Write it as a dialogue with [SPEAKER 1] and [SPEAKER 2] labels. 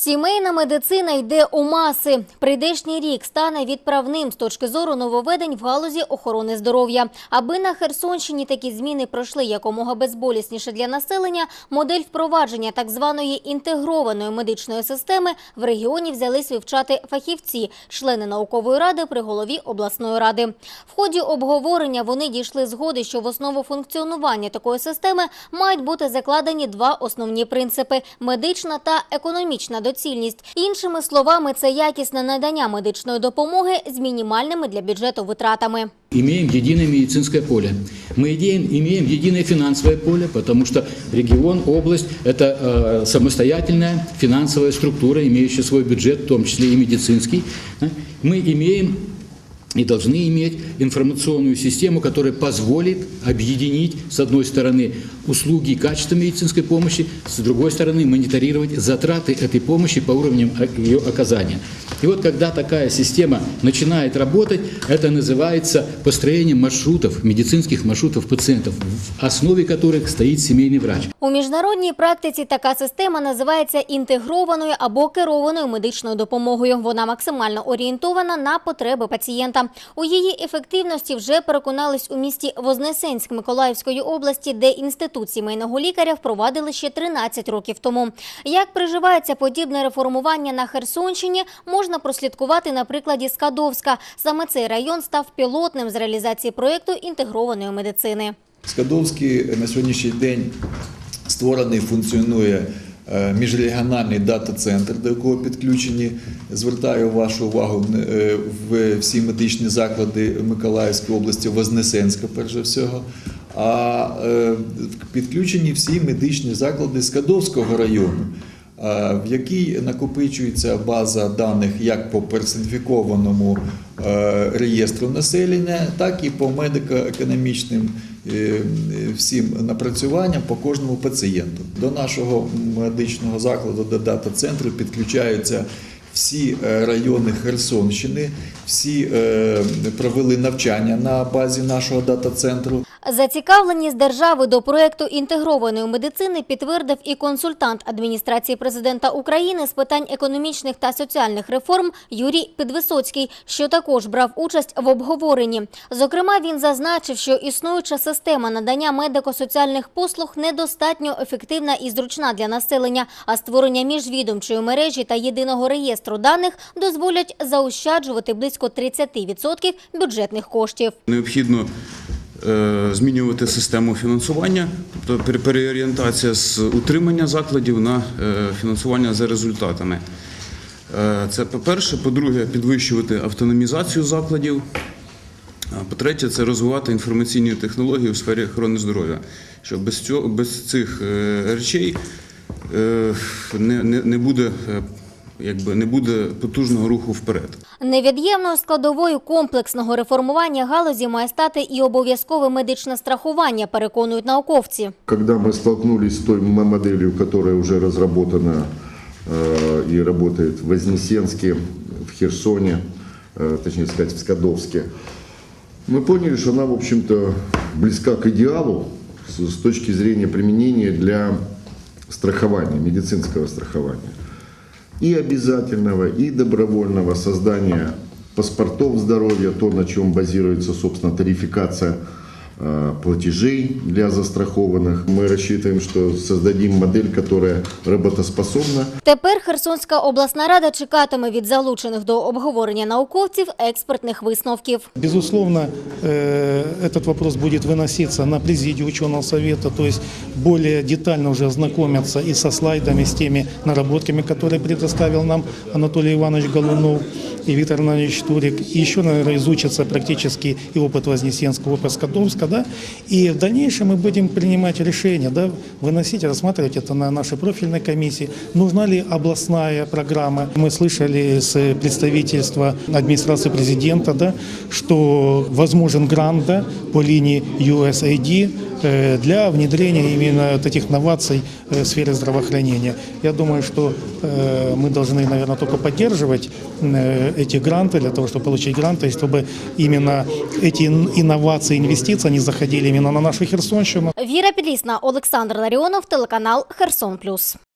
[SPEAKER 1] Сімейна медицина йде у маси. Прийдешній рік стане відправним з точки зору нововведень в галузі охорони здоров'я. Аби на Херсонщині такі зміни пройшли якомога безболісніше для населення, модель впровадження так званої інтегрованої медичної системи в регіоні взялись вивчати фахівці, члени наукової ради при голові обласної ради. В ході обговорення вони дійшли згоди, що в основу функціонування такої системи мають бути закладені два основні принципи – медична та економічна доцільність. Іншими словами, це якісне надання медичної допомоги з мінімальними для бюджету витратами.
[SPEAKER 2] Имеем единое медицинское поле. Мы идеем- имеем единое финансовое поле, потому что регион, область – это э, самостоятельная финансовая структура, имеющая свой бюджет, в том числе и медицинский. да. Мы имеем и должны иметь информационную систему, которая позволит объединить, с одной стороны, услуги и качество медицинской помощи, с другой стороны, мониторировать затраты этой помощи по уровням о- ее оказания. И вот когда такая система начинает работать, это называется построением маршрутов, медицинских маршрутов пациентов, в основе которых стоит семейный врач.
[SPEAKER 1] У міжнародній практиці така система називається інтегрованою або керованою медичною допомогою. Вона максимально орієнтована на потреби пацієнта. У її ефективності вже переконались у місті Вознесенськ Миколаївської області, де інститут сімейного лікаря впровадили ще 13 років тому. Як приживається подібне реформування на Херсонщині, можна прослідкувати на прикладі Скадовська. Саме цей район став пілотним з реалізації проєкту інтегрованої медицини.
[SPEAKER 3] Скадовський на сьогоднішній день створений, функціонує міжрегіональний дата-центр, до якого підключені. Звертаю вашу увагу е, в всі медичні заклади Миколаївської області, Вознесенська, перше всього. А е, підключені всі медичні заклади Скадовського району. Е, В якій накопичується база даних як по персоніфікованому е, реєстру населення, так і по медико-економічним е, всім напрацюванням по кожному пацієнту. До нашого медичного закладу, до дата-центру підключаються всі райони Херсонщини, всі провели навчання на базі нашого дата-центру.
[SPEAKER 1] Зацікавленість держави до проекту інтегрованої медицини підтвердив і консультант адміністрації президента України з питань економічних та соціальних реформ Юрій Підвисоцький, що також брав участь в обговоренні. Зокрема, він зазначив, що існуюча система надання медико-соціальних послуг недостатньо ефективна і зручна для населення, а створення міжвідомчої мережі та єдиного реєстру даних дозволять заощаджувати близько 30% бюджетних коштів.
[SPEAKER 4] Необхідно змінювати систему фінансування, тобто переорієнтація з утримання закладів на е, фінансування за результатами. Е, Це по-перше. По-друге, підвищувати автономізацію закладів. По-третє, це розвивати інформаційні технології у сфері охорони здоров'я. Що без, цього, без цих е, речей е, не, не, не, буде, е, якби, не буде потужного руху вперед.
[SPEAKER 1] Невід'ємною складовою комплексного реформування галузі має стати і обов'язкове медичне страхування, переконують науковці.
[SPEAKER 5] Когда мы столкнулись с той м- моделью, которая уже разработана э, и работает в Вознесенске, в Херсоне, э, точнее сказать, в Скадовске, мы поняли, что она, в общем-то, близка к идеалу с, с точки зрения применения для страхования, медицинского страхования. И обязательного, и добровольного создания паспортов здоровья, то, на чем базируется, собственно, тарификация платежей для застрахованных. Мы рассчитываем, что создадим модель, которая работоспособна,
[SPEAKER 1] Тепер Херсонська обласна рада чекатиме від залучених до обговорення науковців експертних висновків.
[SPEAKER 6] Безусловно, э, этот вопрос будет выноситься на президию ученого совета, то есть более детально уже ознакомиться и со слайдами, с теми наработками, которые предоставил нам Анатолий Иванович Голунов И Виктор Иванович Турик. И еще, наверное, изучится практически и опыт Вознесенского, опыт Скадовска, да, и в дальнейшем мы будем принимать решения, да, выносить, рассматривать это на нашей профильной комиссии. Нужна ли областная программа? Мы слышали с представительства администрации президента, да, что возможен грант да, по линии USAID э, для внедрения именно таких новаций э, в сфере здравоохранения. Я думаю, что э, мы должны, наверное, только поддерживать эти гранты для того, чтобы получить гранты, и чтобы именно эти ин- инновации, инвестиции, они заходили именно на нашу Херсонщину.
[SPEAKER 1] Віра Підлісна, Олександр Ларіонов, телеканал Херсон Плюс.